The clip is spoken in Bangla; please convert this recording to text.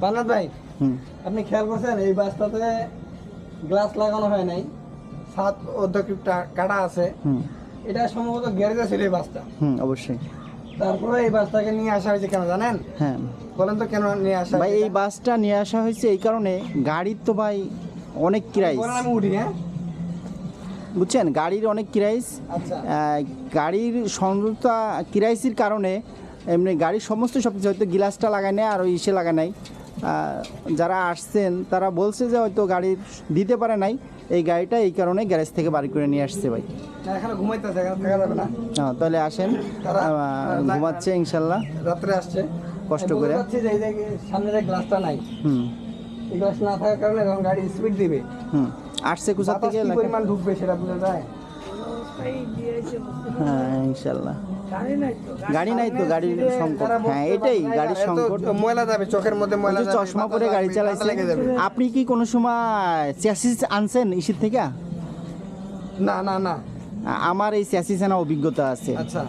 বানাত ভাই আপনি খেয়াল করছেন এই বাসটাতে গ্লাস লাগানো হয় নাই সাত অর্ধেক কাটা আছে। এটা সম্ভবত গ্যারেজে ছিল এই বাসটা। হুম অবশ্যই। তারপরে এই বাসটাকে নিয়ে আসা হয়েছে কেন জানেন? হ্যাঁ। বলেন তো কেন নিয়ে আসা ভাই এই বাসটা নিয়ে আসা হয়েছে এই কারণে গাড়ির তো ভাই অনেক কিরাইস আমি উঠি হ্যাঁ। বুঝছেন? গাড়ির অনেক কিরাইস আচ্ছা। গাড়ির সংযুক্তা কিরাইসির কারণে এমনি গাড়ির সমস্ত সব কিছু হয়তো গ্লাসটা লাগায় নেয় আর ওই ইসে লাগায় আহ, যারা আসছেন তারা বলছে যে হয়তো গাড়ি দিতে পারে নাই। এই গাড়িটা এই কারণে গ্যারেজ থেকে বাড়ি করে নিয়ে আসছে ভাই। হ্যাঁ তাহলে আসেন। ঘুমাচ্ছে ইনশাল্লাহ। রাত্রে আসছে। কষ্ট করে। সামনে যে গ্লাসটা নাই হুম। এই গ্লাস না থাকার কারণে গাড়ি স্পিড দিবে। হুম। আসছে কোথা থেকে পরিমাণ ঢুকবে সেটা বোঝা যায়? হ্যাঁ ইনশাল্লাহ। গাড়ি নাই তো গাড়ির সংকট। হ্যাঁ এটাই গাড়ির এত সংকট। ময়লা যাবে চোখের মধ্যে ময়লা চশমা পরে গাড়ি চালাইছে আপনি কি কোনো সময় চ্যাসিস আনছেন ইসির থেকে? না না না। আমার এই চ্যাসিস আনা অভিজ্ঞতা আছে। আচ্ছা।